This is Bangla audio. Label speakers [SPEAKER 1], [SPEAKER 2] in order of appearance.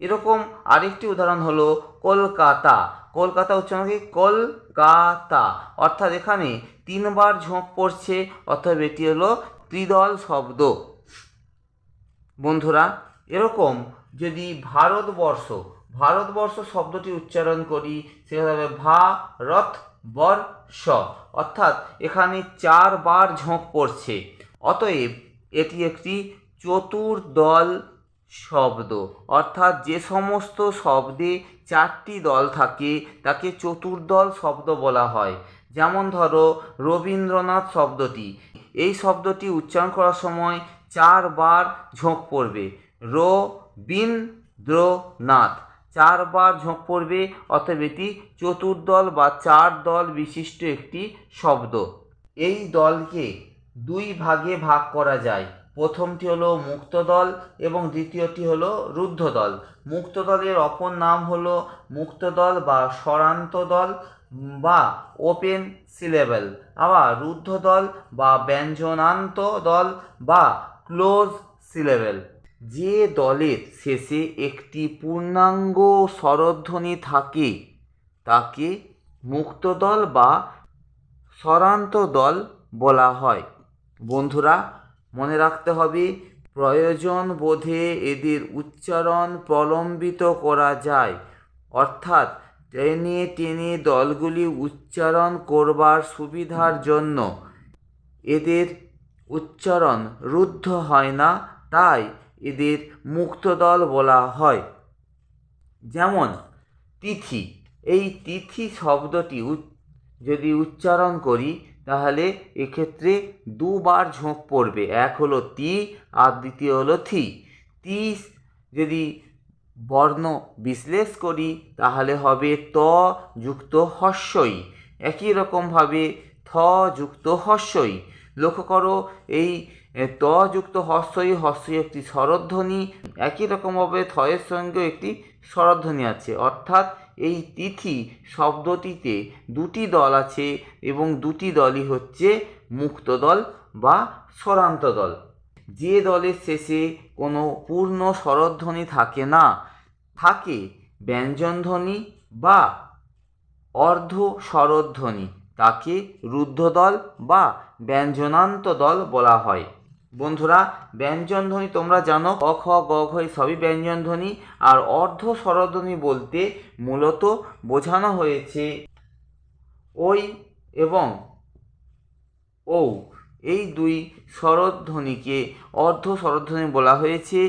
[SPEAKER 1] এরকম আরেকটি উদাহরণ হলো কলকাতা। কলকাতা উচ্চারণ কি কলকাতা। অর্থাৎ এখানে তিনবার ঝোঁক পড়ছে অর্থাৎ এটি হলো ত্রিদল শব্দ। বন্ধুরা, এরকম যদি ভারতবর্ষ ভারতবর্ষ শব্দটি উচ্চারণ করি সেখানে হবে ভারত বর্ষ অর্থাৎ এখানে চারবার ঝোঁক পড়ছে। অতএব এটি একটি চতুর্দল শব্দ। অর্থাৎ যে সমস্ত শব্দে চারটি দল থাকে, তাকে চতুর্দল শব্দ বলা হয়। যেমন ধরো, রবীন্দ্রনাথ শব্দটি। এই শব্দটি উচ্চারণ করার সময় চারবার ঝোঁক পড়বে। রো বিন চারবার ঝোঁক পড়বে, অতএব এটি চতুর্দল বা চার দল বিশিষ্ট একটি শব্দ। এই দলকে দুই ভাগে ভাগ করা যায়। প্রথমটি হলো মুক্তদল এবং দ্বিতীয়টি হলো রুদ্ধ দল মুক্ত অপর নাম হলো মুক্তদল বা স্বরান্ত দল বা ওপেন সিলেবেল। আবার রুদ্ধ দল বা ব্যঞ্জনান্ত দল বা ক্লোজ সিলেবেল। যে দলের শেষে একটি পূর্ণাঙ্গ স্বরধ্বনি থাকে, তাকে মুক্তদল বা স্বরান্ত দল বলা হয়। বন্ধুরা মনে রাখতে হবে, প্রয়োজন বোধে এদের উচ্চারণ প্রলম্বিত করা যায়। অর্থাৎ, টেনে টেনে দলগুলি উচ্চারণ করবার সুবিধার জন্য এদের উচ্চারণ রুদ্ধ হয় না, তাই এদের মুক্ত দল বলা হয়। যেমন, তিথি। এই তিথি শব্দটি যদি উচ্চারণ করি তাহলে এক্ষেত্রে দুবার ঝোঁক পড়বে। এক হলো তি, আর দ্বিতীয় হলো থি। তি যদি বর্ণ বিশ্লেষ করি, তাহলে হবে ত যুক্ত হস্যই। একই রকমভাবে থ যুক্ত হস্যই। লক্ষ্য করো, এই ত যুক্ত হস্যই হস্যই একটি স্বরধ্বনি। একই রকমভাবে থয়ের সঙ্গেও একটি স্বরধ্বনি আছে। অর্থাৎ এই তিথি শব্দটিতে দুটি দল আছে এবং দুটি দলই হচ্ছে মুক্ত দল বা স্বরান্ত দল। যে দলের শেষে কোনো পূর্ণ স্বরধ্বনি থাকে না, থাকে ব্যঞ্জনধ্বনি বা অর্ধ স্বরধ্বনি তাকে রুদ্ধদল বা ব্যঞ্জনান্ত দল বলা হয়। বন্ধুরা, ব্যঞ্জনধ্বনি তোমরা জানো। অ খ, গ, ঘ সবই ব্যঞ্জনধ্বনি। আর অর্ধ স্বরধ্বনি বলতে মূলত বোঝানো হয়েছে ওই এবং ও এই দুই স্বরধ্বনিকে অর্ধ স্বরধ্বনি বলা হয়েছে।